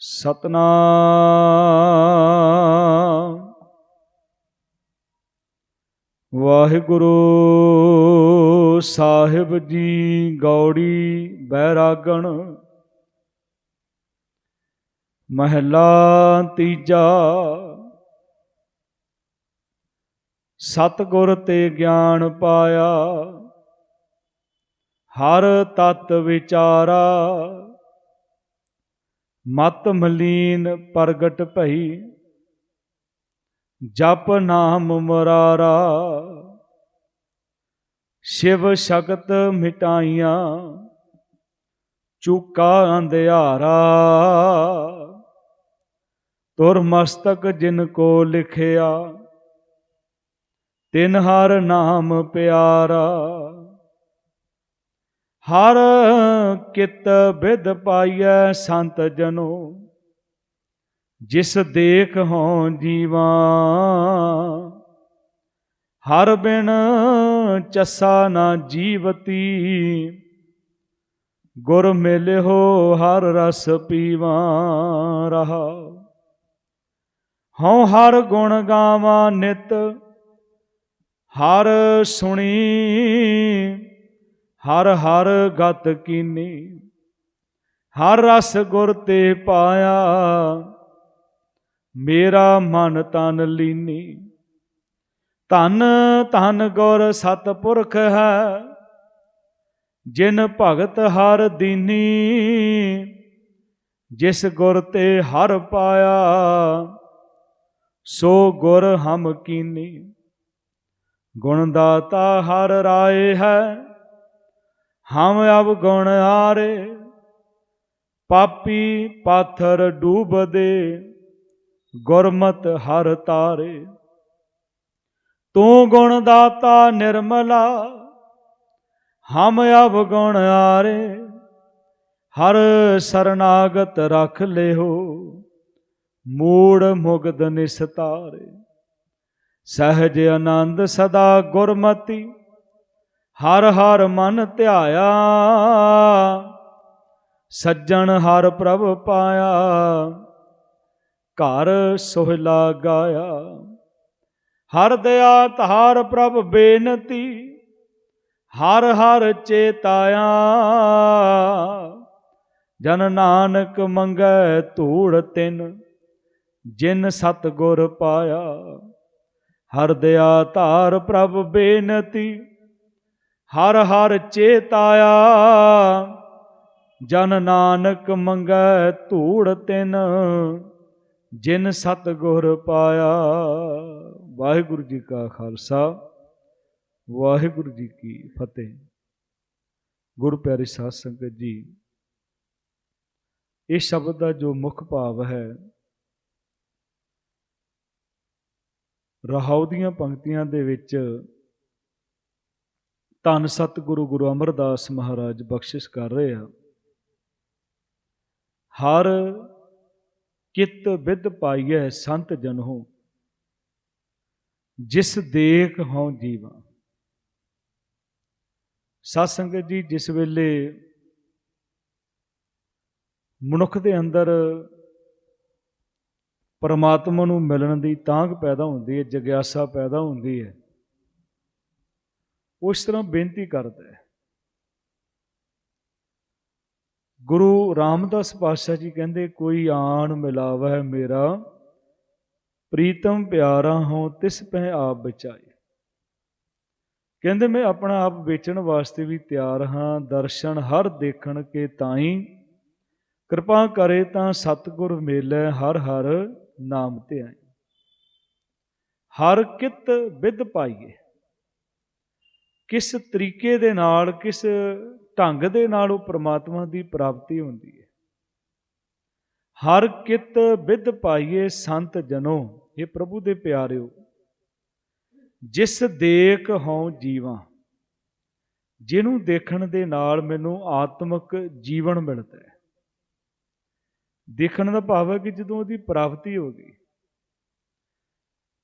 ਸਤਨਾਮ। ਵਾਹਿਗੁਰੂ ਸਾਹਿਬ ਜੀ ਗੌੜੀ ਬੈਰਾਗਣ, ਮਹਲਾ ਤੀਜਾ। ਸਤਗੁਰ ਤੇ ਗਿਆਨ ਪਾਇਆ, ਹਰ ਤਤ ਵਿਚਾਰਾ। ਮਤ ਮਲੀਨ ਪ੍ਰਗਟ ਭਈ, ਜਪ ਨਾਮ ਮੁਰਾਰਾ। ਸ਼ਿਵ ਸ਼ਕਤ ਮਿਟਾਈਆਂ, ਚੁਕਾ ਅੰਧਿਆਰਾ। ਤੁਰ ਮਸਤਕ ਜਿਨ ਕੋ ਲਿਖਿਆ, ਤਿਨ ਹਰ ਨਾਮ ਪਿਆਰਾ। ਹਰ ਕਿਤ ਵਿਦ ਪਾਈਐ ਸੰਤ ਜਨੋ, ਜਿਸ ਦੇਖ ਹੋਂ ਜੀਵਾ। ਹਰ ਬਿਨ ਚਸਾ ਨਾ ਜੀਵਤੀ, ਗੁਰ ਮਿਲਿਓ ਹਰ ਰਸ ਪੀਵਾ ਰਹਾ। ਹਉ ਹਰ ਗੁਣ ਗਾਵਾਂ ਨਿਤ, ਹਰ ਸੁਣੀ ਹਰ ਹਰ ਗਤ ਕੀਨੀ, ਹਰ ਰਸ ਗੁਰ ਤੇ ਪਾਇਆ, ਮੇਰਾ ਮਨ ਤਨ ਲੀਨੀ। ਧਨ ਧਨ ਗੁਰ ਸਤਪੁਰਖ ਹੈ, ਜਿਨ ਭਗਤ ਹਰ ਦੀਨੀ, ਜਿਸ ਗੁਰ ਤੇ ਹਰ ਪਾਇਆ, ਸੋ ਗੁਰ ਹਮ ਕੀਨੀ। ਗੁਣ ਦਾਤਾ ਹਰ ਰਾਏ ਹੈ ਹਮ ਅਬ ਗੁਣ ਆਰੇ ਪਾਪੀ ਪਾਥਰ ਡੂਬਦੇ, ਗੁਰਮਤ ਹਰ ਤਾਰੇ। ਤੂੰ ਗੁਣ ਦਾਤਾ ਨਿਰਮਲਾ, ਹਮ ਅਬ ਗੁਣ ਆਰੇ ਹਰ ਸਰਨਾਗਤ ਰਖ ਲਿਓ ਮੂੜ ਮੁਗਦ ਨਿਸਤਾਰੇ। ਸਹਜ ਆਨੰਦ ਸਦਾ ਗੁਰਮਤੀ ਹਰ ਹਰ ਮਨ ਧਿਆਇਆ। ਸੱਜਣ ਹਰ ਪ੍ਰਭ ਪਾਇਆ। ਘਰ ਸੋਹਿਲਾ ਗਾਇਆ। ਹਰ ਦਇਆ ਧਾਰ ਪ੍ਰਭ ਬੇਨਤੀ। ਹਰ ਹਰ ਚੇਤਾਇਆ। ਜਨ ਨਾਨਕ ਮੰਗੈ ਧੂੜ ਤਿਨ। ਜਿਨ ਸਤ ਗੁਰ ਪਾਇਆ। ਹਰ ਦਇਆ ਧਾਰ ਪ੍ਰਭ ਬੇਨਤੀ। ਹਰ ਹਰ ਚੇਤਾਇਆ ਜਨ ਨਾਨਕ ਮੰਗੈ ਧੂੜ ਤਿਨ, ਜਿਨ ਸਤ ਗੁਰ ਪਾਇਆ। ਵਾਹਿਗੁਰੂ ਜੀ ਕਾ ਖਾਲਸਾ, ਵਾਹਿਗੁਰੂ ਜੀ ਕੀ ਫਤਿਹ। ਗੁਰੂ ਪਿਆਰੀ ਸਾਧ ਸੰਗਤ ਜੀ, ਇਹ ਸ਼ਬਦ ਦਾ ਜੋ ਮੁੱਖ ਭਾਵ ਹੈ, ਰਹਾਉ ਦੀਆਂ ਪੰਕਤੀਆਂ ਦੇ ਵਿੱਚ ਧੰਨ ਸਤਿਗੁਰੂ ਗੁਰੂ ਅਮਰਦਾਸ ਮਹਾਰਾਜ ਬਖਸ਼ਿਸ਼ ਕਰ ਰਹੇ ਆ ਹਰ ਕਿਤ ਵਿਦ ਪਾਈਐ ਸੰਤ ਜਨੋ, ਜਿਸ ਦੇਖ ਹਉ ਜੀਵਾ। ਸਾਧ ਸੰਗਤ ਜੀ, ਜਿਸ ਵੇਲੇ ਮਨੁੱਖ ਦੇ ਅੰਦਰ ਪਰਮਾਤਮਾ ਨੂੰ ਮਿਲਣ ਦੀ ਤਾਂਘ ਪੈਦਾ ਹੁੰਦੀ ਹੈ, ਜਗਿਆਸਾ ਪੈਦਾ ਹੁੰਦੀ ਹੈ ਉਸ ਤਰ੍ਹਾਂ ਬੇਨਤੀ ਕਰਦਾ ਹੈ। ਗੁਰੂ ਰਾਮਦਾਸ ਪਾਤਸ਼ਾਹ ਜੀ ਕਹਿੰਦੇ, ਕੋਈ ਆਣ ਮਿਲਾਵੈ ਮੇਰਾ, ਪ੍ਰੀਤਮ ਪਿਆਰਾ ਹਾਂ ਤਿਸ ਪੈ ਆਪ ਬਚਾਏ। ਕਹਿੰਦੇ, ਮੈਂ ਆਪਣਾ ਆਪ ਵੇਚਣ ਵਾਸਤੇ ਵੀ ਤਿਆਰ ਹਾਂ, ਦਰਸ਼ਨ ਹਰ ਦੇਖਣ ਕੇ ਤਾਈ। ਕਿਰਪਾ ਕਰੇ ਤਾਂ ਸਤਿਗੁਰ ਮੇਲੇ ਹਰ ਹਰ ਨਾਮ ਤੇ ਆਏ ਹਰ ਕਿਤ ਵਿਦ ਪਾਈਏ। ਕਿਸ ਤਰੀਕੇ ਦੇ ਨਾਲ, ਕਿਸ ਢੰਗ ਦੇ ਨਾਲ ਉਹ ਪ੍ਰਮਾਤਮਾ ਦੀ ਪ੍ਰਾਪਤੀ ਹੁੰਦੀ ਹੈ? ਹਰ ਕਿਤ ਵਿਦ ਪਾਈਏ ਸੰਤ ਜਨੋ ਇਹ ਪ੍ਰਭੂ ਦੇ ਪਿਆਰਿਓ, ਜਿਸ ਦੇਖ ਹਉ ਜੀਵਾਂ, ਜਿਹਨੂੰ ਦੇਖਣ ਦੇ ਨਾਲ ਮੈਨੂੰ ਆਤਮਿਕ ਜੀਵਨ ਮਿਲਦਾ ਹੈ। ਦੇਖਣ ਦਾ ਭਾਵ ਹੈ ਕਿ ਜਦੋਂ ਉਹਦੀ ਪ੍ਰਾਪਤੀ ਹੋ ਗਈ,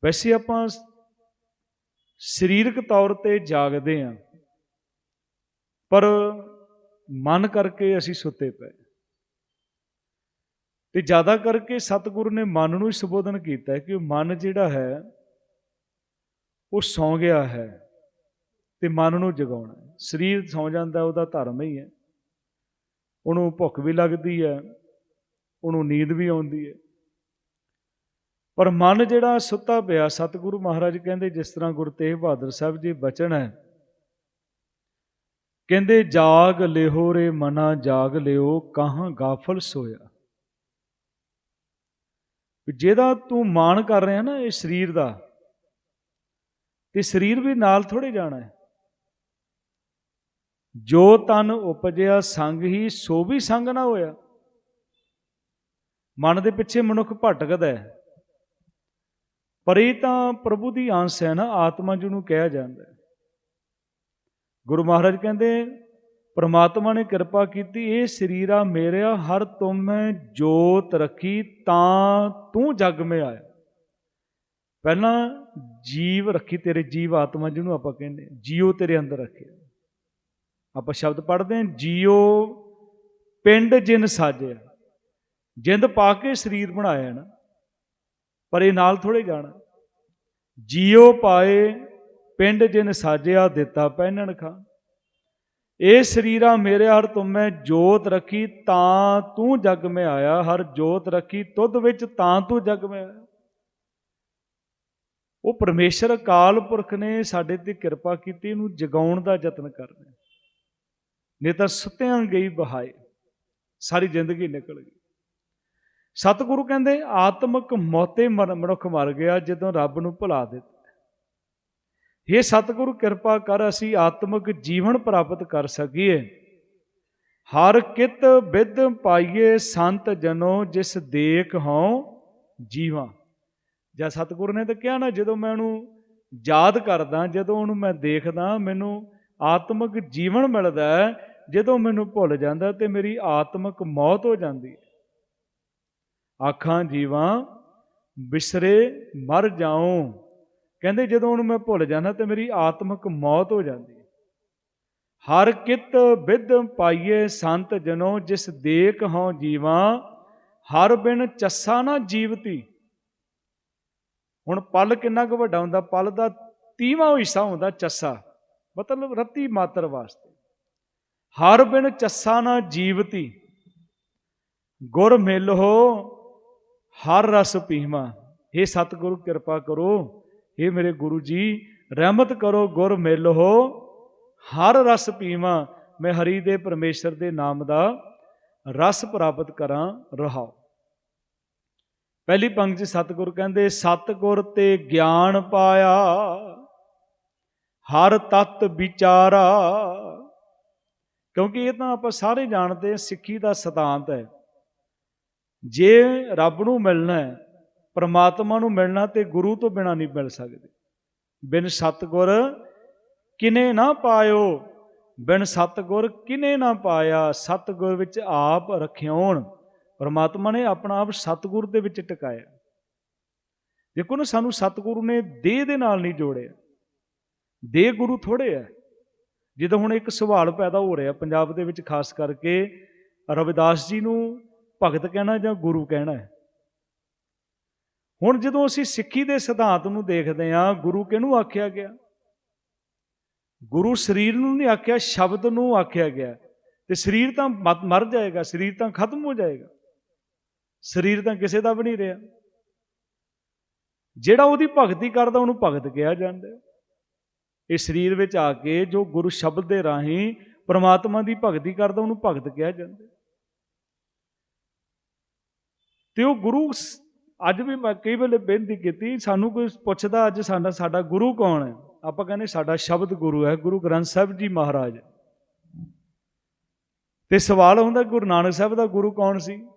ਵੈਸੇ ਆਪਾਂ ਸਰੀਰਕ ਤੌਰ ਤੇ ਜਾਗਦੇ ਆਂ ਪਰ ਮਨ ਕਰਕੇ ਅਸੀਂ ਸੁੱਤੇ ਪਏ ਤੇ ਜ਼ਿਆਦਾ ਕਰਕੇ ਸਤਿਗੁਰੂ ਨੇ ਮਨ ਨੂੰ ਹੀ ਸੰਬੋਧਨ ਕੀਤਾ ਕਿ ਉਹ ਮਨ ਜਿਹੜਾ ਹੈ, ਉਹ ਸੌਂ ਗਿਆ ਹੈ ਤੇ ਮਨ ਨੂੰ ਜਗਾਉਣਾ ਸਰੀਰ ਸੌਂ ਜਾਂਦਾ ਉਹਦਾ ਧਰਮ ਹੀ ਹੈ। ਉਹਨੂੰ ਭੁੱਖ ਵੀ ਲੱਗਦੀ ਹੈ, ਉਹਨੂੰ ਨੀਂਦ ਵੀ ਆਉਂਦੀ ਹੈ। ਪਰ ਮਨ ਜਿਹੜਾ ਸੁੱਤਾ ਪਿਆ, ਸਤਿਗੁਰੂ ਮਹਾਰਾਜ ਕਹਿੰਦੇ ਜਿਸ ਤਰ੍ਹਾਂ ਗੁਰੂ ਤੇਗ ਬਹਾਦਰ ਸਾਹਿਬ ਜੀ ਬਚਨ ਹੈ, ਕਹਿੰਦੇ, ਜਾਗ ਲਿਹੋ ਰੇ ਮਨਾ, ਜਾਗ ਲਿਓ, ਕਹਾਂ ਗਾਫਲ ਸੋਇਆ? ਜਿਹਦਾ ਤੂੰ ਮਾਣ ਕਰ ਰਿਹਾ ਨਾ, ਇਹ ਸਰੀਰ ਦਾ, ਤੇ ਸਰੀਰ ਵੀ ਨਾਲ ਥੋੜੇ ਜਾਣਾ ਹੈ। ਜੋ ਤਨ ਉਪਜਿਆ, ਸੰਗ ਹੀ, ਸੋ ਵੀ ਸੰਗ ਨਾ ਹੋਇਆ। ਮਨ ਦੇ ਪਿੱਛੇ ਮਨੁੱਖ ਭਟਕਦਾ ਹੈ। ਪਰ ਇਹ ਤਾਂ ਪ੍ਰਭੂ ਦੀ ਅੰਸ਼ ਹੈ ਨਾ, ਆਤਮਾ ਜਿਹਨੂੰ ਕਿਹਾ ਜਾਂਦਾ ਹੈ। ਗੁਰੂ ਮਹਾਰਾਜ ਕਹਿੰਦੇ, ਪ੍ਰਮਾਤਮਾ ਨੇ ਕਿਰਪਾ ਕੀਤੀ, ਇਹ ਸਰੀਰਾ ਮੇਰਿਆ, ਹਰ ਤੁਮੈ ਜੋਤ ਰੱਖੀ, ਤਾਂ ਤੂੰ ਜਗ ਮੇ ਆਇਆ। ਪਹਿਲਾਂ ਜੀਵ ਰੱਖੀ, ਤੇਰੇ ਜੀਵ ਆਤਮਾ ਜਿਹਨੂੰ ਆਪਾਂ ਕਹਿੰਦੇ ਜੀਓ ਤੇਰੇ ਅੰਦਰ ਰੱਖਿਆ। ਆਪਾਂ ਸ਼ਬਦ ਪੜ੍ਹਦੇ ਹਾਂ, ਜੀਓ ਪਿੰਡ ਜਿਨ ਸਾਜਿਆ। ਜਿੰਦ ਪਾ ਕੇ ਸਰੀਰ ਬਣਾਇਆ ਨਾ ਪਰ ਇਹ ਨਾਲ ਥੋੜੇ ਜਾਣਾ। ਜੀਓ ਪਾਏ ਪਿੰਡ ਜਿਨ ਸਾਜਿਆ ਦਿੱਤਾ ਪਹਿਨਣ ਖਾ। ਇਹ ਸਰੀਰਾ ਮੇਰੇ ਹਰ ਤੁਮੈ ਜੋਤ ਰੱਖੀ, ਤਾਂ ਤੂੰ ਜਗ ਮੈਂ ਆਇਆ, ਹਰ ਜੋਤ ਰੱਖੀ, ਤੁਧ ਵਿੱਚ ਤਾਂ ਤੂੰ ਜਗ ਮੈਂ ਆਇਆ। ਉਹ ਪਰਮੇਸ਼ਰ ਅਕਾਲ ਪੁਰਖ ਨੇ ਸਾਡੇ ਤੇ ਕਿਰਪਾ ਕੀਤੀ, ਇਹਨੂੰ ਜਗਾਉਣ ਦਾ ਯਤਨ ਕਰਨਾ ਨਹੀਂ ਤਾਂ ਸੁੱਤਿਆਂ ਗਈ ਬਹਾਏ, ਸਾਰੀ ਜ਼ਿੰਦਗੀ ਨਿਕਲ ਗਈ। ਸਤਿਗੁਰੂ ਕਹਿੰਦੇ, ਆਤਮਿਕ ਮੌਤੇ ਮਰ- ਮਨੁੱਖ ਮਰ ਗਿਆ ਜਦੋਂ ਰੱਬ ਨੂੰ ਭੁਲਾ ਦਿੱਤਾ। ਇਹ ਸਤਿਗੁਰੂ, ਕਿਰਪਾ ਕਰ ਅਸੀਂ ਆਤਮਿਕ ਜੀਵਨ ਪ੍ਰਾਪਤ ਕਰ ਸਕੀਏ। ਹਰ ਕਿਤ ਵਿਦ ਪਾਈਏ ਸੰਤ ਜਨੋ, ਜਿਸ ਦੇਖ ਹਉ ਜੀਵਾਂ। ਜਾਂ ਸਤਿਗੁਰੂ ਨੇ ਤਾਂ ਕਿਹਾ ਨਾ, ਜਦੋਂ ਮੈਂ ਉਹਨੂੰ ਯਾਦ ਕਰਦਾ, ਜਦੋਂ ਉਹਨੂੰ ਮੈਂ ਦੇਖਦਾ, ਮੈਨੂੰ ਆਤਮਿਕ ਜੀਵਨ ਮਿਲਦਾ ਜਦੋਂ ਮੈਨੂੰ ਭੁੱਲ ਜਾਂਦਾ ਤੇ ਮੇਰੀ ਆਤਮਿਕ ਮੌਤ ਹੋ ਜਾਂਦੀ ਹੈ। ਆਖਾਂ ਜੀਵਾਂ, ਬਿਸਰੇ ਮਰ ਜਾਉ। ਕਹਿੰਦੇ ਜਦੋਂ ਉਹਨੂੰ ਮੈਂ ਭੁੱਲ ਜਾਂਦਾ ਤੇ ਮੇਰੀ ਆਤਮਿਕ ਮੌਤ ਹੋ ਜਾਂਦੀ ਹੈ। ਹਰ ਕਿਤ ਵਿਦ ਪਾਈਏ ਸੰਤ ਜਨੋ, ਜਿਸ ਦੇਖ ਹਉ ਜੀਵਾਂ, ਹਰ ਬਿਨ ਚੱਸਾ ਨਾ ਜੀਵਤੀ। ਹੁਣ ਪਲ ਕਿੰਨਾ ਕੁ ਵੱਡਾ ਹੁੰਦਾ, ਪਲ ਦਾ 30ਵਾਂ ਹਿੱਸਾ ਹੁੰਦਾ ਚੱਸਾ, ਮਤਲਬ ਰੱਤੀ ਮਾਤਰ ਵਾਸਤੇ। ਹਰ ਬਿਨ ਚੱਸਾ ਨਾ ਜੀਵਤੀ। ਗੁਰ ਮਿਲੋ ਹਰ ਰਸ ਪੀਵਾ। हे ਸਤਿਗੁਰ, ਕਿਰਪਾ ਕਰੋ। हे ਮੇਰੇ ਗੁਰੂ ਜੀ, ਰਹਿਮਤ ਕਰੋ, ਗੁਰ ਮਿਲੋ ਹਰ ਰਸ ਪੀਵਾਂ, ਮੈਂ ਹਰੀ ਦੇ ਪਰਮੇਸ਼ਰ ਦੇ ਨਾਮ ਦਾ ਰਸ ਪ੍ਰਾਪਤ ਕਰਾਂ, ਰਹਾਓ। ਪਹਿਲੀ ਪੰਕਤੀ ਸਤਿਗੁਰ ਕਹਿੰਦੇ, ਸਤਿਗੁਰ ਤੇ ਗਿਆਨ ਪਾਇਆ, ਹਰ ਤਤ ਵਿਚਾਰਾ। ਕਿਉਂਕਿ ਇਹ ਤਾਂ ਆਪਾਂ ਸਾਰੇ ਜਾਣਦੇ ਹਾਂ, ਸਿੱਖੀ ਦਾ ਸਿਧਾਂਤ ਹੈ। ਜੇ ਰੱਬ ਨੂੰ ਮਿਲਣਾ ਹੈ, ਪਰਮਾਤਮਾ ਨੂੰ ਮਿਲਣਾ ਤੇ ਗੁਰੂ ਤੋਂ ਬਿਨਾ ਨਹੀਂ ਮਿਲ ਸਕਦੇ। ਬਿਨ ਸਤਗੁਰ ਕਿਨੇ ਨਾ ਪਾਇਓ, ਬਿਨ ਸਤਗੁਰ ਕਿਨੇ ਨਾ ਪਾਇਆ, ਸਤਗੁਰ ਵਿੱਚ ਆਪ ਰਖਿਓਣ ਪਰਮਾਤਮਾ ਨੇ ਆਪਣਾ ਆਪ ਸਤਗੁਰ ਦੇ ਵਿੱਚ ਟਿਕਾਇਆ। ਦੇਖੋ ਨਾ, ਸਾਨੂੰ ਸਤਗੁਰੂ ਨੇ ਦੇਹ ਦੇ ਨਾਲ ਨਹੀਂ ਜੋੜਿਆ। ਦੇਹ ਗੁਰੂ ਥੋੜੇ ਹੈ ਜਦੋਂ ਹੁਣ ਇੱਕ ਸਵਾਲ ਪੈਦਾ ਹੋ ਰਿਹਾ ਪੰਜਾਬ ਦੇ ਵਿੱਚ, ਖਾਸ ਕਰਕੇ ਰਵਿਦਾਸ ਜੀ ਨੂੰ ਭਗਤ ਕਹਿਣਾ ਜਾਂ ਗੁਰੂ ਕਹਿਣਾ ਹੈ? ਹੁਣ ਜਦੋਂ ਅਸੀਂ ਸਿੱਖੀ ਦੇ ਸਿਧਾਂਤ ਨੂੰ ਦੇਖਦੇ ਹਾਂ, ਗੁਰੂ ਕਿਹਨੂੰ ਆਖਿਆ ਗਿਆ? ਗੁਰੂ ਸਰੀਰ ਨੂੰ ਨਹੀਂ ਆਖਿਆ, ਸ਼ਬਦ ਨੂੰ ਆਖਿਆ ਗਿਆ। ਤੇ ਸਰੀਰ ਤਾਂ ਮ- ਮਰ ਜਾਏਗਾ, ਸਰੀਰ ਤਾਂ ਖਤਮ ਹੋ ਜਾਏਗਾ। ਸਰੀਰ ਤਾਂ ਕਿਸੇ ਦਾ ਵੀ ਨਹੀਂ ਰਿਹਾ। ਜਿਹੜਾ ਉਹਦੀ ਭਗਤੀ ਕਰਦਾ, ਉਹਨੂੰ ਭਗਤ ਕਿਹਾ ਜਾਂਦਾ ਇਹ ਸਰੀਰ ਵਿੱਚ ਆ ਕੇ ਜੋ ਗੁਰੂ ਸ਼ਬਦ ਦੇ ਰਾਹੀਂ ਪ੍ਰਮਾਤਮਾ ਦੀ ਭਗਤੀ ਕਰਦਾ, ਉਹਨੂੰ ਭਗਤ ਕਿਹਾ ਜਾਂਦਾ ਤੇ ਉਹ ਗੁਰੂ ਅੱਜ ਵੀ ਮੈਂ ਕਈ ਵੇਲੇ ਬੇਨਤੀ ਕੀਤੀ, ਸਾਨੂੰ ਕੋਈ ਪੁੱਛਦਾ ਅੱਜ ਸਾਡਾ ਸਾਡਾ ਗੁਰੂ ਕੌਣ ਹੈ? ਆਪਾਂ ਕਹਿੰਦੇ ਸਾਡਾ ਸ਼ਬਦ ਗੁਰੂ ਹੈ, ਗੁਰੂ ਗ੍ਰੰਥ ਸਾਹਿਬ ਜੀ ਮਹਾਰਾਜ। ਤੇ ਸਵਾਲ ਹੁੰਦਾ ਗੁਰੂ ਨਾਨਕ ਸਾਹਿਬ ਦਾ ਗੁਰੂ ਕੌਣ ਸੀ?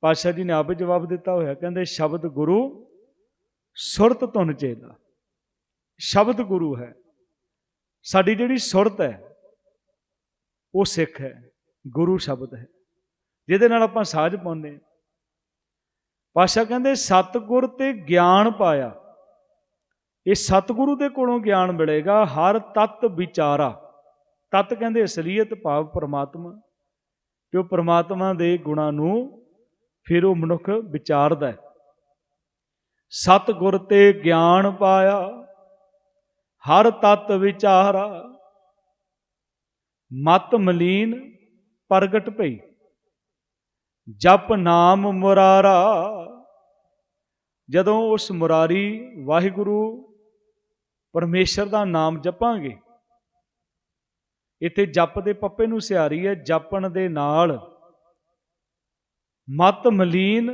ਪਾਤਸ਼ਾਹ ਜੀ ਨੇ ਆਪੇ ਜਵਾਬ ਦਿੱਤਾ ਹੋਇਆ, ਕਹਿੰਦੇ ਸ਼ਬਦ ਗੁਰੂ ਸੁਰਤ ਧੁਨ ਚੇਲਾ। ਸ਼ਬਦ ਗੁਰੂ ਹੈ। ਸਾਡੀ ਜਿਹੜੀ ਸੁਰਤ ਹੈ, ਉਹ ਸਿੱਖ ਹੈ, ਗੁਰੂ ਸ਼ਬਦ ਹੈ। ਜਿਹਦੇ ਨਾਲ ਆਪਾਂ ਸਾਜ ਪਾਉਂਦੇ ਹਾਂ। ਪਾਸ਼ਾ ਕਹਿੰਦੇ, ਸਤਗੁਰ ਤੇ ਗਿਆਨ ਪਾਇਆ। ਇਹ ਸਤਗੁਰੂ ਦੇ ਕੋਲੋਂ ਗਿਆਨ ਮਿਲੇਗਾ, ਹਰ ਤਤ ਵਿਚਾਰਾ। ਤਤ ਕਹਿੰਦੇ ਅਸਲੀਅਤ ਭਾਵ ਪਰਮਾਤਮਾ ਕਿ ਉਹ ਪਰਮਾਤਮਾ ਦੇ ਗੁਣਾਂ ਨੂੰ ਫਿਰ ਉਹ ਮਨੁੱਖ ਵਿਚਾਰਦਾ ਹੈ। ਸਤ ਤੇ ਗਿਆਨ ਪਾਇਆ, ਹਰ ਤਤ ਵਿਚਾਰਾ। ਮਤ ਮਲੀਨ ਪ੍ਰਗਟ ਭਈ। ਜਪ ਨਾਮ ਮੁਰਾਰਾ। ਜਦੋਂ ਉਸ ਮੁਰਾਰੀ ਵਾਹਿਗੁਰੂ ਪਰਮੇਸ਼ਰ ਦਾ ਨਾਮ ਜਪਾਂਗੇ, ਇੱਥੇ ਜਪ ਦੇ ਪੱਪੇ ਨੂੰ ਸਿਆਰੀ ਹੈ, ਜਪਣ ਦੇ ਨਾਲ ਮਤ ਮਲੀਨ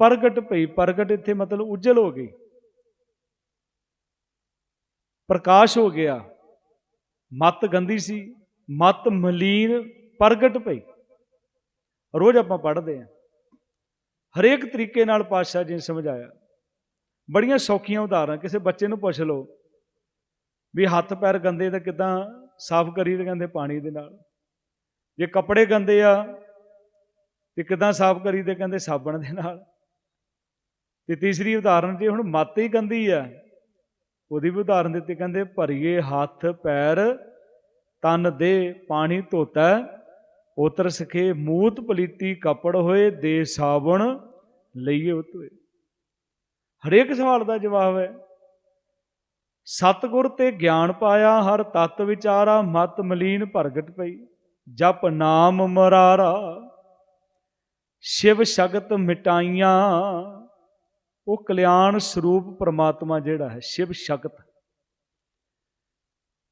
ਪ੍ਰਗਟ ਭਈ ਪ੍ਰਗਟ ਇੱਥੇ ਮਤਲਬ ਉਜਲ ਹੋ ਗਈ, ਪ੍ਰਕਾਸ਼ ਹੋ ਗਿਆ। ਮਤ ਗੰਦੀ ਸੀ, ਮਤ ਮਲੀਨ ਪ੍ਰਗਟ ਭਈ ਰੋਜ਼ ਆਪਾਂ ਪੜ੍ਹਦੇ ਆਂ ਹਰੇਕ ਤਰੀਕੇ ਨਾਲ ਪਾਤਸ਼ਾਹ ਜੀ ਨੇ ਸਮਝਾਇਆ। ਬੜੀਆਂ ਸੌਖੀਆਂ ਉਦਾਹਰਨਾਂ, ਕਿਸੇ ਬੱਚੇ ਨੂੰ ਪੁੱਛ ਲਓ ਵੀ ਹੱਥ ਪੈਰ ਗੰਦੇ ਤਾਂ ਕਿਦਾਂ ਸਾਫ਼ ਕਰੀ ਤੇ ਕਹਿੰਦੇ ਪਾਣੀ ਦੇ ਨਾਲ। ਜੇ ਕੱਪੜੇ ਗੰਦੇ ਆ ਤੇ ਕਿਦਾਂ ਸਾਫ਼ ਕਰੀ ਤੇ ਕਹਿੰਦੇ ਸਾਬਣ ਦੇ ਨਾਲ। ਤੇ ਤੀਸਰੀ ਉਦਾਹਰਨ ਜੇ ਹੁਣ ਮੱਤ ਹੀ ਗੰਦੀ ਆ, ਉਹਦੀ ਵੀ ਉਦਾਹਰਨ ਦਿੱਤੀ, ਕਹਿੰਦੇ ਭਰੀਏ ਹੱਥ ਪੈਰ, ਤਨ ਦੇ ਪਾਣੀ ਧੋਤਾ ਉਤਰ ਸਖੇ ਮੂਤ ਪਲੀਤੀ ਕਪੜ ਹੋਏ ਦੇ ਸਾਬਣ ਲਈਏ ਉਤੋਏ ਹਰੇਕ ਸਵਾਲ ਦਾ ਜਵਾਬ ਹੈ, ਸਤਗੁਰ ਤੇ ਗਿਆਨ ਪਾਇਆ ਹਰ ਤਤ ਵਿਚਾਰਾ, ਮਤ ਮਲੀਨ ਪ੍ਰਗਟ ਪਈ, ਜਪ ਨਾਮ ਮਰਾਰਾ, ਸ਼ਿਵ ਸ਼ਗਤ ਮਿਟਾਈਆਂ। ਉਹ ਕਲਿਆਣ ਸਰੂਪ ਪ੍ਰਮਾਤਮਾ ਜਿਹੜਾ ਹੈ, ਸ਼ਿਵ ਸ਼ਕਤ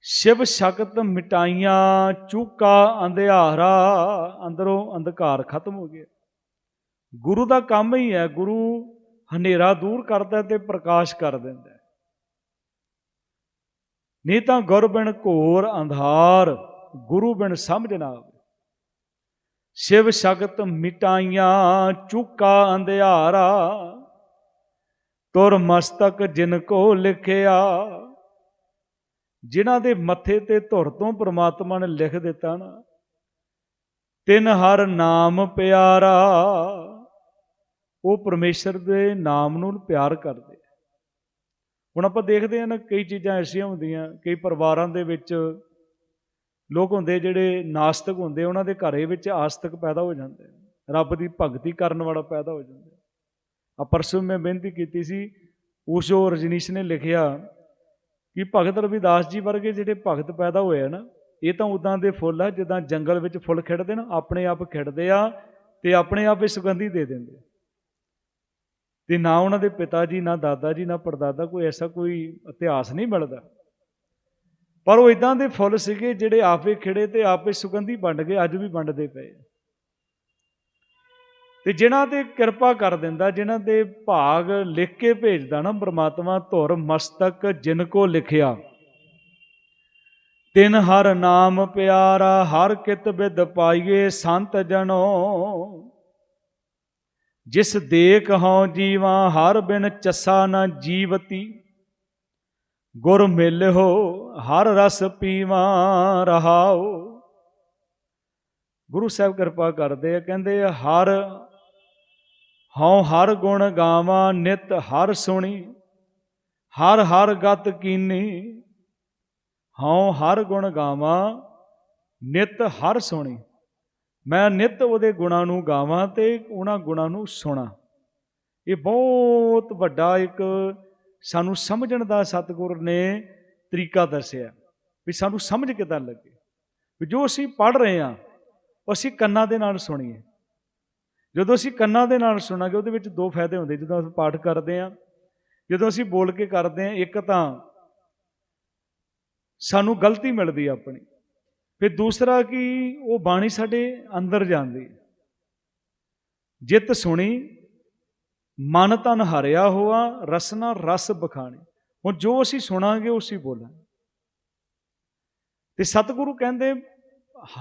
ਸ਼ਿਵ ਸ਼ਕਤ ਮਿਟਾਈਆਂ, ਚੂਕਾ ਅੰਧਿਆਰਾ, ਅੰਦਰੋਂ ਅੰਧਕਾਰ ਖਤਮ ਹੋ ਗਿਆ। ਗੁਰੂ ਦਾ ਕੰਮ ਹੀ ਹੈ, ਗੁਰੂ ਹਨੇਰਾ ਦੂਰ ਕਰਦਾ ਤੇ ਪ੍ਰਕਾਸ਼ ਕਰ ਦਿੰਦਾ ਨਹੀਂ ਤਾਂ ਗੁਰ ਬਿਨ ਘੋਰ ਅੰਧਾਰ, ਗੁਰੂ ਬਿਨ ਸਮਝ ਨਾ ਆਵੇ। ਸ਼ਿਵ ਸ਼ਕਤ ਮਿਟਾਈਆਂ, ਚੁਕਾ ਅੰਧਿਆਰਾ, ਤੁਰ ਮਸਤਕ ਜਿਨ ਕੋ ਲਿਖਿਆ ਜਿਨ੍ਹਾਂ ਦੇ ਮੱਥੇ ਤੇ ਧੁਰ ਤੋਂ ਪ੍ਰਮਾਤਮਾ ਨੇ ਲਿਖ ਦਿੱਤਾ ਨਾ, ਤਿੰਨ ਹਰ ਨਾਮ ਪਿਆਰਾ, ਉਹ ਪਰਮੇਸ਼ਰ ਦੇ ਨਾਮ ਨੂੰ ਪਿਆਰ ਕਰਦੇ। ਹੁਣ ਆਪਾਂ ਦੇਖਦੇ ਹਾਂ ਨਾ, ਕਈ ਚੀਜ਼ਾਂ ਐਸੀਆਂ ਹੁੰਦੀਆਂ, ਕਈ ਪਰਿਵਾਰਾਂ ਦੇ ਵਿੱਚ ਲੋਕ ਹੁੰਦੇ ਜਿਹੜੇ ਨਾਸਤਕ ਹੁੰਦੇ, ਉਹਨਾਂ ਦੇ ਘਰੇ ਵਿੱਚ ਆਸਤਕ ਪੈਦਾ ਹੋ ਜਾਂਦੇ ਰੱਬ ਦੀ ਭਗਤੀ ਕਰਨ ਵਾਲਾ ਪੈਦਾ ਹੋ ਜਾਂਦਾ। ਆ ਪਰਸੋਂ ਮੈਂ ਬੇਨਤੀ ਕੀਤੀ ਸੀ, ਉਸ਼ੋ ਰਜਨੀਸ਼ ਨੇ ਲਿਖਿਆ ਕਿ ਭਗਤ ਰਵਿਦਾਸ ਜੀ ਵਰਗੇ ਜਿਹੜੇ ਭਗਤ ਪੈਦਾ ਹੋਏ ਆ ਨਾ, ਇਹ ਤਾਂ ਉਦਾਂ ਦੇ ਫੁੱਲ ਆ, ਜਿੱਦਾਂ ਜੰਗਲ ਵਿੱਚ ਫੁੱਲ ਖਿੜਦੇ ਨਾ, ਆਪਣੇ ਆਪ ਖਿੜਦੇ ਆ ਤੇ ਆਪਣੇ ਆਪ ਹੀ ਸੁਗੰਧੀ ਦੇ ਦਿੰਦੇ ਤੇ ਨਾ ਉਹਨਾਂ ਦੇ ਪਿਤਾ ਜੀ, ਨਾ ਦਾਦਾ ਜੀ, ਨਾ ਪਰਦਾਦਾ ਕੋਈ ਐਸਾ ਕੋਈ ਇਤਿਹਾਸ ਨਹੀਂ ਮਿਲਦਾ। ਪਰ ਉਹ ਇਦਾਂ ਦੇ ਫੁੱਲ ਸੀਗੇ ਜਿਹੜੇ ਆਪੇ ਖਿੜੇ ਤੇ ਆਪੇ ਸੁਗੰਧੀ ਵੰਡ ਗਏ, ਅੱਜ ਵੀ ਵੰਡਦੇ ਪਏ ਤੇ ਜਿਨ੍ਹਾਂ ਤੇ ਕਿਰਪਾ ਕਰ ਦਿੰਦਾ, ਜਿਨ੍ਹਾਂ ਦੇ ਭਾਗ ਲਿਖ ਕੇ ਭੇਜਦਾ ਨਾ ਪ੍ਰਮਾਤਮਾ, ਧੁਰ ਮਸਤਕ ਜਿਨ ਕੋ ਲਿਖਿਆ। ਤਿਨ ਹਰ ਨਾਮ ਪਿਆਰਾ, ਹਰ ਕਿਤ ਬਿਦ ਪਾਈਏ ਸੰਤ ਜਨੋ। ਜਿਸ ਦੇਖ ਹਉ ਜੀਵਾ, ਹਰ ਬਿਨ ਚੱਸਾ ਨਾ ਜੀਵਤੀ। ਗੁਰ ਮਿਲਿਓ ਹਰ ਰਸ ਪੀਵਾ ਰਹਾਓ ਗੁਰੂ ਸਾਹਿਬ ਕਿਰਪਾ ਕਰਦੇ ਆ, ਕਹਿੰਦੇ ਹਰ ਹਉ ਹਰ ਗੁਣ ਗਾਵਾਂ ਨਿਤ ਹਰ ਸੁਣੀ, ਹਰ ਹਰ ਗਤ ਕੀਨੀ। ਹਉ ਹਰ ਗੁਣ ਗਾਵਾਂ ਨਿਤ ਹਰ ਸੁਣੀ। ਮੈਂ ਨਿਤ ਉਹਦੇ ਗੁਣਾਂ ਨੂੰ ਗਾਵਾਂ ਤੇ ਉਹਨਾਂ ਗੁਣਾਂ ਨੂੰ ਸੁਣਾ। ਇਹ ਬਹੁਤ ਵੱਡਾ ਇੱਕ ਸਾਨੂੰ ਸਮਝਣ ਦਾ ਸਤਿਗੁਰ ਨੇ ਤਰੀਕਾ ਦੱਸਿਆ ਵੀ ਸਾਨੂੰ ਸਮਝ ਕਿਦਾਂ ਲੱਗੇ। ਵੀ ਜੋ ਅਸੀਂ ਪੜ ਰਹੇ ਹਾਂ ਅਸੀਂ ਕੰਨਾਂ ਦੇ ਨਾਲ ਸੁਣੀਏ। ਜਦੋਂ ਅਸੀਂ ਕੰਨਾਂ ਦੇ ਨਾਲ ਸੁਣਾਂਗੇ, ਉਹਦੇ ਵਿੱਚ ਦੋ ਫਾਇਦੇ ਹੁੰਦੇ। ਜਦੋਂ ਅਸੀਂ ਪਾਠ ਕਰਦੇ ਹਾਂ ਜਦੋਂ ਅਸੀਂ ਬੋਲ ਕੇ ਕਰਦੇ ਹਾਂ ਇੱਕ ਤਾਂ ਸਾਨੂੰ ਗਲਤੀ ਮਿਲਦੀ ਆ ਆਪਣੀ। ਫਿਰ ਦੂਸਰਾ ਕਿ ਉਹ ਬਾਣੀ ਸਾਡੇ ਅੰਦਰ ਜਾਂਦੀ ਜਿਤ ਸੁਣੀ, ਮਨ ਤਨ ਹਰਿਆ ਹੋਆ, ਰਸਨਾ ਰਸ ਬਖਾਣੀ। ਹੁਣ ਜੋ ਅਸੀਂ ਸੁਣਾਂਗੇ ਉਸੇ ਬੋਲਾਂਗੇ। ਤੇ ਸਤਿਗੁਰੂ ਕਹਿੰਦੇ,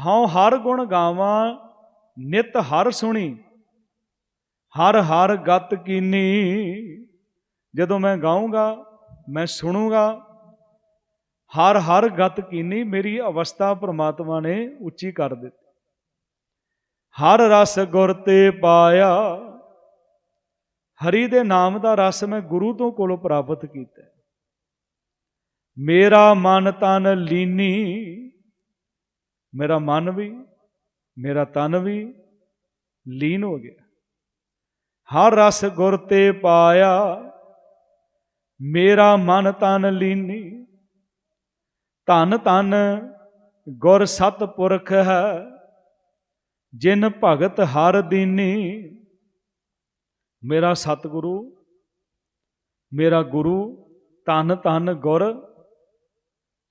ਹਉ ਹਰ ਗੁਣ ਗਾਵਾਂ, ਨਿਤ ਹਰ ਸੁਣੀ। ਹਰ ਹਰ ਗਤ ਕੀਨੀ। ਜਦੋਂ ਮੈਂ ਗਾਉਂਗਾ ਮੈਂ ਸੁਣੂਗਾ, ਹਰ ਹਰ ਗਤ ਕੀਨੀ ਮੇਰੀ ਅਵਸਥਾ ਪ੍ਰਮਾਤਮਾ ਨੇ ਉੱਚੀ ਕਰ ਦਿੱਤੀ। ਹਰ ਰਸ ਗੁਰ ਤੇ ਪਾਇਆ। ਹਰੀ ਦੇ ਨਾਮ ਦਾ ਰਸ ਮੈਂ ਗੁਰੂ ਤੋਂ ਕੋਲੋਂ ਪ੍ਰਾਪਤ ਕੀਤਾ। ਮੇਰਾ ਮਨ ਤਨ ਲੀਨੀ। ਮੇਰਾ ਮਨ ਵੀ, ਮੇਰਾ ਤਨ ਵੀ ਲੀਨ ਹੋ ਗਿਆ। ਹਰ ਰਸ ਗੁਰ ਤੇ ਪਾਇਆ, ਮੇਰਾ ਮਨ ਤਨ ਲੀਨੀ। ਧਨ ਧਨ ਗੁਰ ਸਤ ਪੁਰਖ ਹੈ, ਜਿਨ ਭਗਤ ਹਰ ਦੀਨੀ। ਮੇਰਾ ਸਤਿਗੁਰੂ, ਮੇਰਾ ਗੁਰੂ, ਧੰਨ ਧੰਨ ਗੁਰ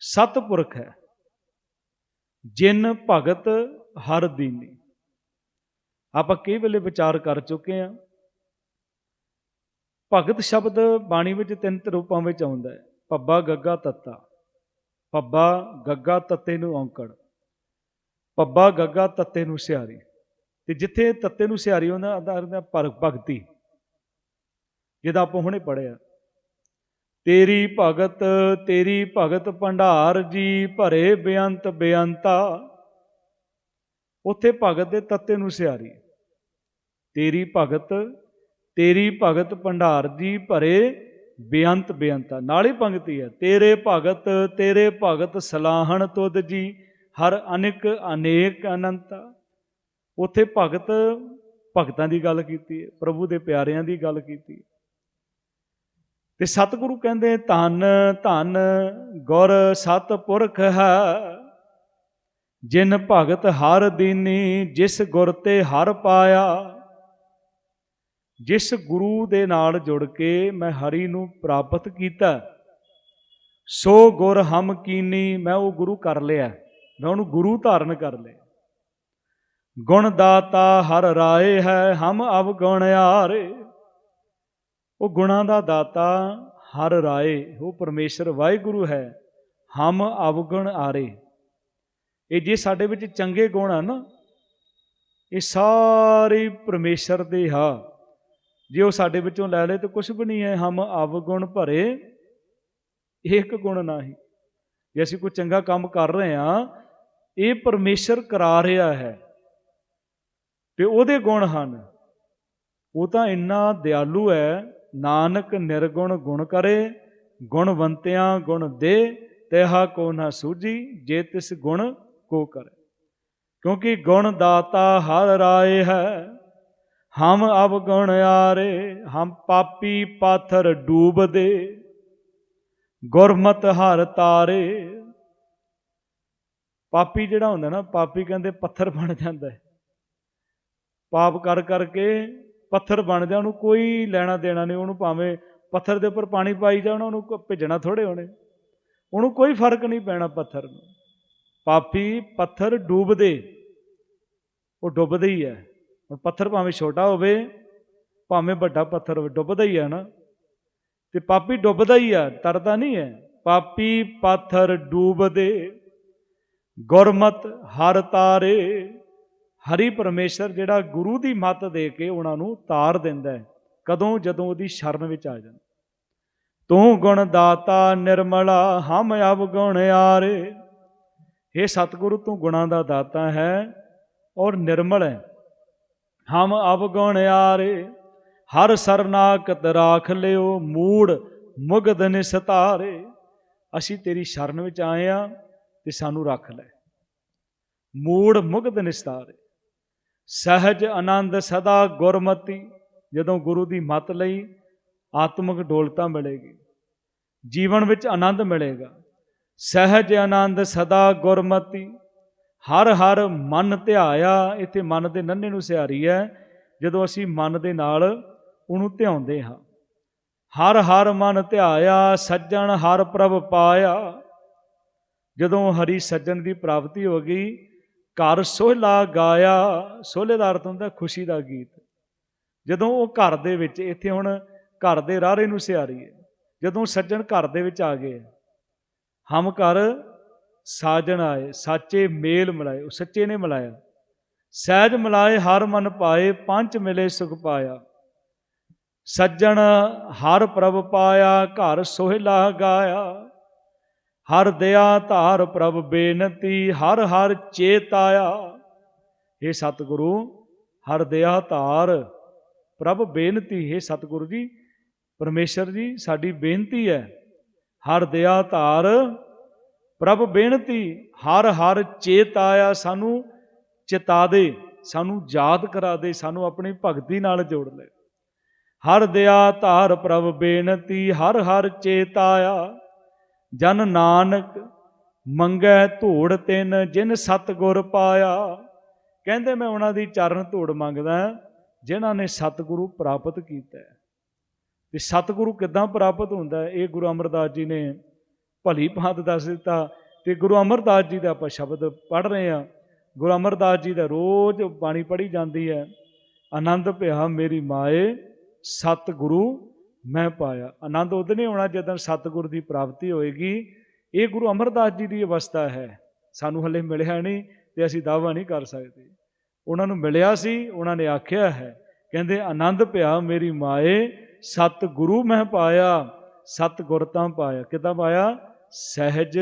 ਸਤਿਪੁਰਖ ਹੈ, ਜਿਨ ਭਗਤ ਹਰ ਦੀਨੀ। ਆਪਾਂ ਕਈ ਵੇਲੇ ਵਿਚਾਰ ਕਰ ਚੁੱਕੇ ਹਾਂ ਭਗਤ ਸ਼ਬਦ ਬਾਣੀ ਵਿੱਚ ਤਿੰਨ ਰੂਪਾਂ ਵਿੱਚ ਆਉਂਦਾ ਹੈ। ਪੱਬਾ ਗੱਗਾ, ਤੱਤਾ। ਪੱਬਾ ਗੱਗਾ, ਤੱਤੇ ਨੂੰ ਔਂਕੜ। ਪੱਬਾ ਗੱਗਾ, ਤੱਤੇ ਨੂੰ ਸਿਆਰੀ। ਤੇ ਜਿੱਥੇ ਤੱਤੇ ਨੂੰ ਸਿਆਰੀ, ਉਹਨਾਂ ਦਾ ਭਗਤੀ। ਜਿਹਦਾ ਆਪਾਂ ਹੁਣੇ ਪੜਿਆ ਤੇਰੀ ਭਗਤ ਤੇਰੀ ਭਗਤ ਭੰਡਾਰ ਜੀ ਭਰੇ ਬੇਅੰਤ ਬੇਅੰਤਾ। ਉੱਥੇ ਭਗਤ ਦੇ ਤੱਤੇ ਨੂੰ ਸਿਆਰੀ। ਤੇਰੀ ਭਗਤ ਤੇਰੀ ਭਗਤ ਭੰਡਾਰ ਜੀ ਭਰੇ ਬੇਅੰਤ ਬੇਅੰਤਾ। ਨਾਲ ਹੀ ਪੰਕਤੀ ਹੈ, ਤੇਰੇ ਭਗਤ ਤੇਰੇ ਭਗਤ ਸਲਾਹਣ ਤੁਧ ਜੀ, ਹਰ ਅਨੇਕ ਅਨੇਕ ਅਨੰਤਾ। ਉੱਥੇ ਭਗਤ ਭਗਤਾਂ ਦੀ ਗੱਲ ਕੀਤੀ ਹੈ, ਪ੍ਰਭੂ ਦੇ ਪਿਆਰਿਆਂ ਦੀ ਗੱਲ ਕੀਤੀ ਤੇ ਸਤਿਗੁਰੂ ਕਹਿੰਦੇ, ਧੰਨ ਧੰਨ ਗੁਰ ਸਤਪੁਰਖ ਹੈ, ਜਿਨ ਭਗਤ ਹਰ ਦੀਨੀ, ਜਿਸ ਗੁਰ ਤੇ ਹਰ ਪਾਇਆ। ਜਿਸ ਗੁਰੂ ਦੇ ਨਾਲ ਜੁੜ ਕੇ ਮੈਂ ਹਰੀ ਨੂੰ ਪ੍ਰਾਪਤ ਕੀਤਾ, ਸੋ ਗੁਰ ਹਮ ਕੀਨੀ ਮੈਂ ਉਹ ਗੁਰੂ ਕਰ ਲਿਆ, ਮੈਂ ਉਹਨੂੰ ਗੁਰੂ ਧਾਰਨ ਕਰ ਲਿਆ। ਗੁਣ ਦਾਤਾ ਹਰ ਰਾਏ ਹੈ, ਹਮ ਅਵਗੁਣ ਆਰੇ। ਉਹ ਗੁਣਾਂ ਦਾ ਦਾਤਾ ਹਰ ਰਾਏ, ਉਹ ਪਰਮੇਸ਼ਰ ਵਾਹਿਗੁਰੂ ਹੈ, ਹਮ ਅਵਗੁਣ ਆਰੇ। ਇਹ ਜੇ ਸਾਡੇ ਵਿੱਚ ਚੰਗੇ ਗੁਣ ਆ ਨਾ ਇਹ ਸਾਰੇ ਪਰਮੇਸ਼ਰ ਦੇ ਹਾਂ। ਜੇ ਉਹ ਸਾਡੇ ਵਿੱਚੋਂ ਲੈ ਲੇ ਤਾਂ ਕੁਝ ਵੀ ਨਹੀਂ ਹੈ, ਹਮ ਅਵਗੁਣ ਭਰੇ, ਇੱਕ ਗੁਣ ਨਹੀਂ। ਜੇ ਅਸੀਂ ਕੋਈ ਚੰਗਾ ਕੰਮ ਕਰ ਰਹੇ ਆ ਇਹ ਪਰਮੇਸ਼ਰ ਕਰਾ ਰਿਹਾ ਹੈ। ਤੇ ਉਹਦੇ ਗੁਣ ਹਨ। ਉਹ ਤਾਂ ਇੰਨਾ ਦਿਆਲੂ ਹੈ, ਨਾਨਕ ਨਿਰਗੁਣ ਗੁਣ ਕਰੇ, ਗੁਣਵੰਤਿਆਂ ਗੁਣ ਦੇ, ਤੇਹਾ ਕੋ ਨਾ ਸੂਜੀ ਜੇ ਤਿਸ ਗੁਣ ਕੋ ਕਰੇ। ਕਿਉਂਕਿ ਗੁਣ ਦਾਤਾ ਹਰ ਰਾਏ ਹੈ। ਹਮ ਅਬ ਗੁਣ ਆਰੇ, ਹਮ ਪਾਪੀ ਪਾਥਰ ਡੂਬਦੇ। ਗੁਰਮਤ ਹਰ ਤਾਰੇ। ਪਾਪੀ ਜਿਹੜਾ ਹੁੰਦਾ ਨਾ, ਪਾਪੀ ਕਹਿੰਦੇ ਪੱਥਰ ਬਣ ਜਾਂਦਾ ਹੈ। ਪਾਪ ਕਰ ਕਰਕੇ ਪੱਥਰ ਬਣ ਜਾ, ਉਹਨੂੰ ਕੋਈ ਲੈਣਾ ਦੇਣਾ ਨਹੀਂ, ਉਹਨੂੰ ਭਾਵੇਂ ਪੱਥਰ ਦੇ ਉੱਪਰ ਪਾਣੀ ਪਾਈ ਜਾਣਾ ਉਹਨੂੰ ਭਿੱਜਣਾ ਥੋੜੇ ਹੋਣੇ। ਉਹਨੂੰ ਕੋਈ ਫ਼ਰਕ ਨਹੀਂ ਪੈਣਾ ਪੱਥਰ ਨੂੰ। ਪਾਪੀ ਪੱਥਰ ਡੂਬਦੇ। ਉਹ ਡੁੱਬਦੇ ਹੀ ਹੈ। ਹੁਣ ਪੱਥਰ ਭਾਵੇਂ ਛੋਟਾ ਹੋਵੇ, ਭਾਵੇਂ ਵੱਡਾ ਪੱਥਰ ਹੋਵੇ, ਡੁੱਬਦਾ ਹੀ ਹੈ ਨਾ। ਤੇ ਪਾਪੀ ਡੁੱਬਦਾ ਹੀ ਆ, ਤਰਦਾ ਨਹੀਂ ਹੈ। ਪਾਪੀ ਪੱਥਰ ਡੂਬਦੇ, ਗੁਰਮਤ ਹਰ ਤਾਰੇ। ਹਰੀ ਪਰਮੇਸ਼ਰ ਜਿਹੜਾ ਗੁਰੂ ਦੀ ਮੱਤ ਦੇ ਕੇ ਉਹਨਾਂ ਨੂੰ ਤਾਰ ਦਿੰਦਾ ਹੈ, ਕਦੋਂ? ਜਦੋਂ ਉਹਦੀ ਸ਼ਰਨ ਵਿੱਚ ਆ ਜਾਂਦੇ। ਤੂੰ ਗੁਣ ਦਾਤਾ ਨਿਰਮਲਾ, ਹਮ ਅਬ ਗੁਣ ਆਰੇ। हे ਸਤਿਗੁਰੂ, ਤੂੰ ਗੁਣਾਂ ਦਾ ਦਾਤਾ ਹੈ ਔਰ ਨਿਰਮਲ ਹੈ। ਹਮ ਅਬ ਗੁਣ ਆਰੇ ਹਰ ਸਰਨਾਕਤ ਰਾਖ ਲਿਓ, ਮੂੜ ਮੁਗਧ ਨਿਸਤਾਰੇ ਅਸੀਂ ਤੇਰੀ ਸ਼ਰਨ ਵਿੱਚ ਆਏ ਆ ਤੇ ਸਾਨੂੰ ਰੱਖ ਲੈ। ਮੂੜ ਮੁਗਧ ਨਿਸਤਾਰੇ ਸਹਿਜ ਆਨੰਦ ਸਦਾ ਗੁਰਮਤੀ, ਜਦੋਂ ਗੁਰੂ ਦੀ ਮਤ ਲਈ ਆਤਮਿਕ ਡੋਲਤਾ ਮਿਲੇਗੀ, ਜੀਵਨ ਵਿੱਚ ਆਨੰਦ ਮਿਲੇਗਾ। ਸਹਿਜ ਆਨੰਦ ਸਦਾ ਗੁਰਮਤੀ ਹਰ ਹਰ ਮਨ ਧਿਆਇਆ, ਇੱਥੇ ਮਨ ਦੇ ਨੰਨੇ ਨੂੰ ਸਿਆਰੀ ਹੈ, ਜਦੋਂ ਅਸੀਂ ਮਨ ਦੇ ਨਾਲ ਉਹਨੂੰ ਧਿਆਉਂਦੇ ਹਾਂ। ਹਰ ਹਰ ਮਨ ਧਿਆਇਆ, ਸੱਜਣ ਹਰ ਪ੍ਰਭ ਪਾਇਆ। ਜਦੋਂ ਹਰੀ ਸੱਜਣ ਦੀ ਪ੍ਰਾਪਤੀ ਹੋ ਗਈ, ਘਰ ਸੋਹਲਾ ਗਾਇਆ। ਸੋਹਲੇ ਦਾ ਅਰਥ ਹੁੰਦਾ ਖੁਸ਼ੀ ਦਾ ਗੀਤ। ਜਦੋਂ ਉਹ ਘਰ ਦੇ ਵਿੱਚ, ਇੱਥੇ ਹੁਣ ਘਰ ਦੇ ਰਾਹਰੇ ਨੂੰ ਸਿਆਰੀ ਹੈ। ਜਦੋਂ ਸੱਜਣ ਘਰ ਦੇ ਵਿੱਚ ਆ ਗਏ, ਹਮ ਘਰ ਸਾਜਣ ਆਏ, ਸਾਚੇ ਮੇਲ ਮਿਲਾਏ, ਉਹ ਸੱਚੇ ਨੇ ਮਿਲਾਇਆ। ਸਹਿਜ ਮਿਲਾਏ, ਹਰ ਮਨ ਪਾਏ, ਪੰਜ ਮਿਲੇ ਸੁਖ ਪਾਇਆ। ਸੱਜਣ ਹਰ ਪ੍ਰਭ ਪਾਇਆ, ਘਰ ਸੋਹਿਲਾ ਗਾਇਆ। ਹਰ ਦਇਆ ਧਾਰ ਪ੍ਰਭ ਬੇਨਤੀ, ਹਰ ਹਰ ਚੇਤਾਇਆ ਇਹ ਸਤਿਗੁਰੂ, ਹਰ ਦਇਆ ਧਾਰ ਪ੍ਰਭ ਬੇਨਤੀ, ਹੈ ਸਤਿਗੁਰੂ ਜੀ, ਪਰਮੇਸ਼ਰ ਜੀ, ਸਾਡੀ ਬੇਨਤੀ ਹੈ। ਹਰ ਦਇਆ ਧਾਰ ਪ੍ਰਭ ਬੇਨਤੀ, ਹਰ ਹਰ ਚੇਤ ਆਇਆ ਸਾਨੂੰ ਚਿਤਾ ਦੇ, ਸਾਨੂੰ ਯਾਦ ਕਰਾ ਦੇ, ਸਾਨੂੰ ਆਪਣੀ ਭਗਤੀ ਨਾਲ ਜੋੜ ਲੈ। ਹਰ ਦਿਆ ਧਾਰ ਪ੍ਰਭ ਬੇਨਤੀ, ਹਰ ਹਰ ਚੇਤ ਆਇਆ। ਜਨ ਨਾਨਕ ਮੰਗੈ ਧੂੜ ਤਿਨ, ਜਿਨ ਸਤਗੁਰ ਪਾਇਆ। ਕਹਿੰਦੇ ਮੈਂ ਉਹਨਾਂ ਦੀ ਚਰਨ ਧੂੜ ਮੰਗਦਾ ਜਿਨ੍ਹਾਂ ਨੇ ਸਤਿਗੁਰੂ ਪ੍ਰਾਪਤ ਕੀਤਾ ਹੈ। ਤੇ ਸਤਿਗੁਰੂ ਕਿੱਦਾਂ ਪ੍ਰਾਪਤ ਹੁੰਦਾ ਇਹ ਗੁਰੂ ਅਮਰਦਾਸ ਜੀ ਨੇ ਭਲੀ ਭਾਂਤ ਦੱਸ ਦਿੱਤਾ ਤੇ ਗੁਰੂ ਅਮਰਦਾਸ ਜੀ ਦਾ ਆਪਾਂ ਸ਼ਬਦ ਪੜ੍ਹ ਰਹੇ ਹਾਂ। ਗੁਰੂ ਅਮਰਦਾਸ ਜੀ ਦਾ ਰੋਜ਼ ਬਾਣੀ ਪੜ੍ਹੀ ਜਾਂਦੀ ਹੈ, ਆਨੰਦ ਭਿਆ ਮੇਰੀ ਮਾਏ, ਸਤਿਗੁਰੂ ਮੈਂ ਪਾਇਆ। ਆਨੰਦ ਉਦੋਂ ਨਹੀਂ ਆਉਣਾ ਜਦੋਂ ਸਤਿਗੁਰ ਦੀ ਪ੍ਰਾਪਤੀ ਹੋਏਗੀ। ਇਹ ਗੁਰੂ ਅਮਰਦਾਸ ਜੀ ਦੀ ਅਵਸਥਾ ਹੈ। ਸਾਨੂੰ ਹਲੇ ਮਿਲਿਆ ਨਹੀਂ ਤੇ ਅਸੀਂ ਦਾਵਾ ਨਹੀਂ ਕਰ ਸਕਦੇ। ਉਹਨਾਂ ਨੂੰ ਮਿਲਿਆ ਸੀ, ਉਹਨਾਂ ਨੇ ਆਖਿਆ ਹੈ, ਕਹਿੰਦੇ, ਆਨੰਦ ਭਿਆ ਮੇਰੀ ਮਾਏ, ਸਤਿਗੁਰੂ ਮੈਂ ਪਾਇਆ, ਸਤਿਗੁਰ ਤਾਂ ਪਾਇਆ। ਕਿਦਾਂ ਪਾਇਆ? ਸਹਿਜ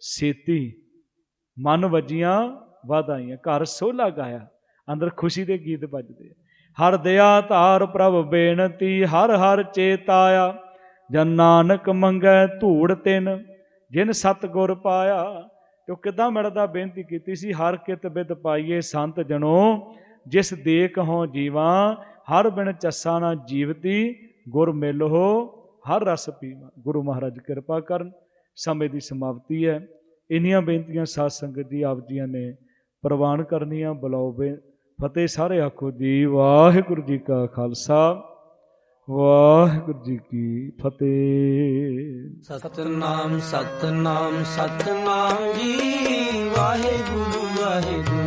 ਸੇਤੀ। ਮਨ ਵਜੀਆਂ ਵਾਧਾਈਆਂ ਘਰ ਸੋਲਾ ਗਾਇਆ। ਅੰਦਰ ਖੁਸ਼ੀ ਦੇ ਗੀਤ ਵੱਜਦੇ ਹਰ ਦਇਆ ਧਾਰ ਪ੍ਰਭ ਬੇਨਤੀ, ਹਰ ਹਰ ਚੇਤਾਇਆ ਜਨ ਨਾਨਕ ਮੰਗੈ ਧੂੜ ਤਿਨ, ਜਿਨ ਸਤਗੁਰ ਪਾਇਆ। ਤੇ ਉਹ ਕਿਦਾਂ ਮਿਲਦਾ ਬੇਨਤੀ ਕੀਤੀ ਸੀ? ਹਰ ਕਿਤ ਬਿਦ ਪਾਈਏ ਸੰਤ ਜਣੋ ਜਿਸ ਦੇਖ ਹੋ ਜੀਵਾ, ਹਰ ਬਿਨ ਚੱਸਾ ਨਾ ਜੀਵਤੀ, ਗੁਰ ਮਿਲੋ ਹਰ ਰਸ ਪੀਵਾ। ਗੁਰੂ ਮਹਾਰਾਜ ਕਿਰਪਾ ਕਰਨ। ਸਮੇਂ ਦੀ ਸਮਾਪਤੀ ਹੈ। ਇੰਨੀਆਂ ਬੇਨਤੀਆਂ ਸਾਧ ਸੰਗਤ ਜੀ ਆਪ ਜੀਆਂ ਨੇ ਪ੍ਰਵਾਨ ਕਰਨੀਆਂ। ਬੁਲਾਓ ਬੇ ਫਤਿਹ ਸਾਰੇ ਆਖੋ ਜੀ। ਵਾਹਿਗੁਰੂ ਜੀ ਕਾ ਖਾਲਸਾ। ਵਾਹਿਗੁਰੂ ਜੀ ਕੀ ਫਤਿਹ। ਸਤਨਾਮ ਸਤਨਾਮ ਸਤਨਾਮ ਜੀ। ਵਾਹਿਗੁਰੂ ਵਾਹਿਗੁਰੂ।